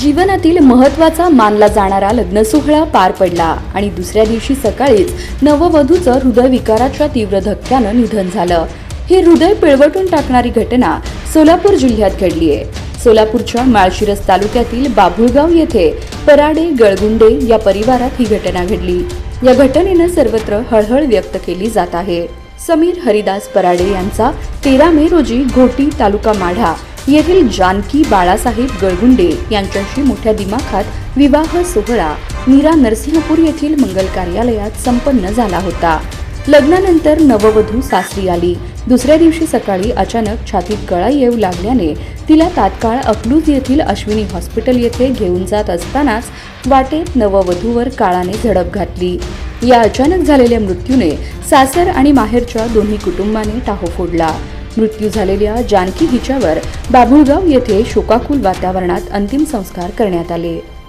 जीवनातील महत्त्वाचा मानला जाणारा लग्न सोहळा पार पडला आणि दुसऱ्या दिवशी सकाळीच नववधूचं हृदयविकाराच्या तीव्र धक्क्यानं निधन झालं. ही हृदय पिळवटून टाकणारी घटना सोलापूर जिल्ह्यात घडली आहे. सोलापूरच्या माळशिरस तालुक्यातील बाभुळगाव येथे पराडे गळगुंडे या परिवारात ही घटना घडली. या घटनेनं सर्वत्र हळहळ व्यक्त केली जात आहे. समीर हरिदास पराडे यांचा तेरा मे रोजी घोटी तालुका माढा येथील जानकी बाळासाहेब गळगुंडे यांच्याशी मोठ्या दिमाखात विवाह सोहळा मीरा नरसिंहपूर येथील मंगल कार्यालयात संपन्न झाला होता. लग्नानंतर नववधू सासरी आली. दुसऱ्या दिवशी सकाळी अचानक छातीत गळा येऊ लागल्याने तिला तात्काळ अकलूज येथील अश्विनी हॉस्पिटल येथे घेऊन जात असतानाच वाटेत नववधूवर काळाने झडप घातली. या अचानक झालेल्या मृत्यूने सासर आणि माहेरच्या दोन्ही कुटुंबाने टाहो फोडला. मृत्यू झालेल्या जानकी हिच्यावर बाभुळगाव येथे शोकाकुल वातावरणात अंतिम संस्कार करण्यात आले.